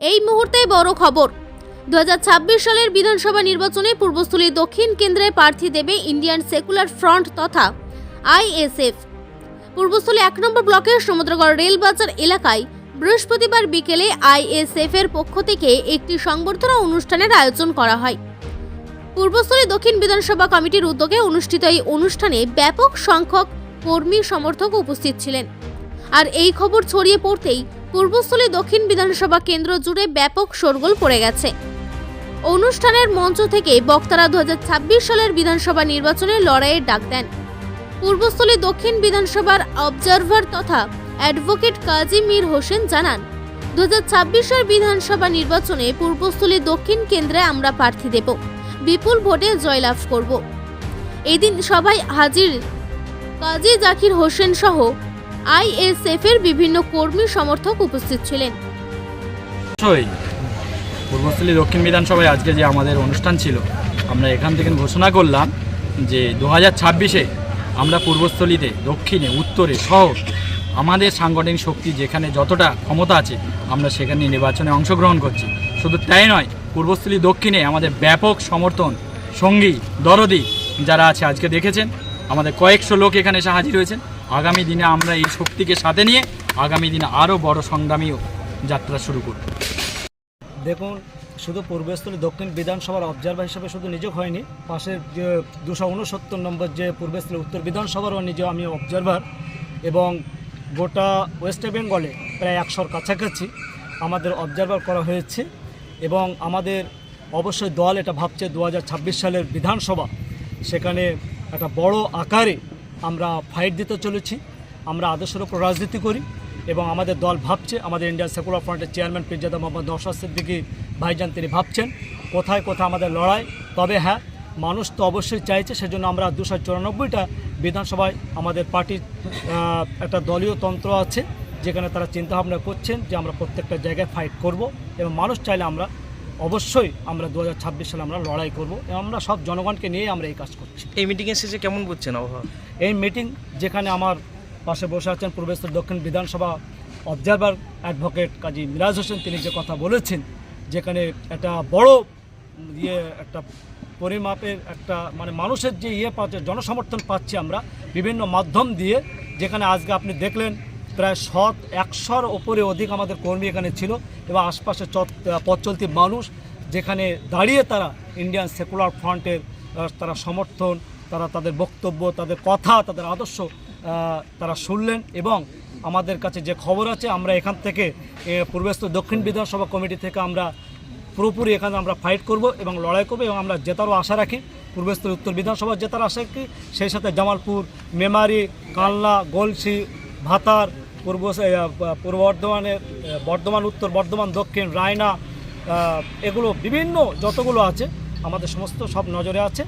এই মুহূর্তে বড় খবর। দু হাজার ছাব্বিশ সালের বিধানসভা নির্বাচনে পূর্বস্থলী দক্ষিণ কেন্দ্রে প্রার্থী দেবে ইন্ডিয়ান সেকুলার ফ্রন্ট তথা আইএসএফ। পূর্বস্থলী এক নম্বর ব্লকের সমুদ্রগড় রেলবাজার এলাকায় বৃহস্পতিবার বিকেলে আইএসএফ এর পক্ষ থেকে একটি সংবর্ধনা অনুষ্ঠানের আয়োজন করা হয়। পূর্বস্থলী দক্ষিণ বিধানসভা কমিটির উদ্যোগে অনুষ্ঠিত এই অনুষ্ঠানে ব্যাপক সংখ্যক কর্মী সমর্থক উপস্থিত ছিলেন। আর এই খবর ছড়িয়ে পড়তেই পূর্বস্থলী দক্ষিণ বিধানসভা কেন্দ্র জুড়ে ব্যাপক শোরগোল পড়ে গেছে। অনুষ্ঠানের মঞ্চ থেকে বক্তারা দু হাজার ছাব্বিশ সালের বিধানসভা নির্বাচনে লড়াইয়ের ডাক দেন। পূর্বস্থলী দক্ষিণ বিধানসভার অবজারভার তথা অ্যাডভোকেট কাজী মীর হোসেন জানান, দু সালের বিধানসভা নির্বাচনে পূর্বস্থলী দক্ষিণ কেন্দ্রে আমরা প্রার্থী দেব। বিপুল ভোটে জয়লাভ করব। এদিন সবাই হাজির কাজী জাকির হোসেন সহ আইএসএফ এর বিভিন্ন কর্মী সমর্থক উপস্থিত ছিলেন। পূর্বস্থলী দক্ষিণ বিধানসভায় আজকে যে আমাদের অনুষ্ঠান ছিল, আমরা এখান থেকে ঘোষণা করলাম যে দু হাজার ছাব্বিশে আমরা পূর্বস্থলীতে, দক্ষিণে, উত্তরে সহ আমাদের সাংগঠনিক শক্তি যেখানে যতটা ক্ষমতা আছে, আমরা সেখানে নির্বাচনে অংশগ্রহণ করছি। শুধু তাই নয়, পূর্বস্থলী দক্ষিণে আমাদের ব্যাপক সমর্থন, সঙ্গী, দরদি যারা আছে আজকে দেখেছেন, আমাদের কয়েকশো লোক এখানে এসে হাজির হয়েছেন। আগামী দিনে আমরা এই শক্তিকে সাথে নিয়ে আগামী দিনে আরও বড় সংগ্রামী যাত্রা শুরু করব। দেখুন, শুধু পূর্বস্থলী দক্ষিণ বিধানসভার অবজারভার হিসেবে শুধু নিযোগ হয়নি পাশের যে, দুশো উনসত্তর নম্বর যে পূর্বস্থলী, উত্তর বিধানসভারও নিজে আমি অবজারভার এবং গোটা ওয়েস্ট বেঙ্গলে প্রায় একশোর কাছাকাছি আমাদের অবজারভার করা হয়েছে এবং আমাদের অবশ্যই দল এটা ভাবছে দু হাজার ছাব্বিশ সালের বিধানসভা। সেখানে একটা বড় আকারে আমরা ফাইট দিতে চলেছি। আমরা আদর্শের উপর রাজনীতি করি এবং আমাদের দল ভাবছে, আমাদের ইন্ডিয়ান সেকুলার ফ্রন্টের চেয়ারম্যান পিরজাদা মোহাম্মদ নওশাদ সিদ্দিকি ভাইজান তিনি ভাবছেন, কোথায় কোথায় আমাদের লড়াই? তবে হ্যাঁ মানুষ তো অবশ্যই চাইছে, সেজন্য আমরা দুশো চুরানব্বইটা বিধানসভায় আমাদের পার্টির একটা দলীয় তন্ত্র আছে, যেখানে তারা চিন্তাভাবনা করছেন যে আমরা প্রত্যেকটা জায়গায় ফাইট করব এবং মানুষ চাইলে আমরা অবশ্যই আমরা দু হাজার ছাব্বিশ সালে আমরা লড়াই করব এবং আমরা সব জনগণকে নিয়ে আমরা এই কাজ করছি। এই মিটিংয়ে শেষে কেমন বুঝছেন আবহাওয়া? এই মিটিং যেখানে আমার পাশে বসে আছেন পূর্বেশ্বর দক্ষিণ বিধানসভা অবজারভার অ্যাডভোকেট কাজী মিরাজ হোসেন তিনি যে কথা বলেছেন যেখানে একটা বড় ইয়ে একটা পরিমাপের একটা মানে মানুষের যে ইয়ে পাচ্ছে জনসমর্থন পাচ্ছি আমরা বিভিন্ন মাধ্যম দিয়ে যেখানে আজকে আপনি দেখলেন প্রায় শত, একশোর ওপরে অধিক আমাদের কর্মী এখানে ছিল এবং আশপাশে পথ মানুষ যেখানে দাঁড়িয়ে তারা ইন্ডিয়ান সেকুলার ফ্রন্টের তারা সমর্থন, তারা তাদের বক্তব্য, তাদের কথা, তাদের আদর্শ তারা শুনলেন এবং আমাদের কাছে যে খবর আছে, আমরা এখান থেকে পূর্বস্থ দক্ষিণ বিধানসভা কমিটি থেকে আমরা পুরোপুরি এখানে আমরা ফাইট করব এবং লড়াই করব এবং আমরা জেতারও আশা রাখি। পূর্বস্থ উত্তর বিধানসভা জেতার আশা রাখি। সেই সাথে জামালপুর, মেমারি, কালনা, গলসি, ভাতার পূর্ব পূর্ব বর্ধমানের বর্ধমান, উত্তর বর্ধমান, দক্ষিণ, রায়না এগুলো বিভিন্ন যতগুলো আছে, আমাদের সমস্ত সব নজরে আছে।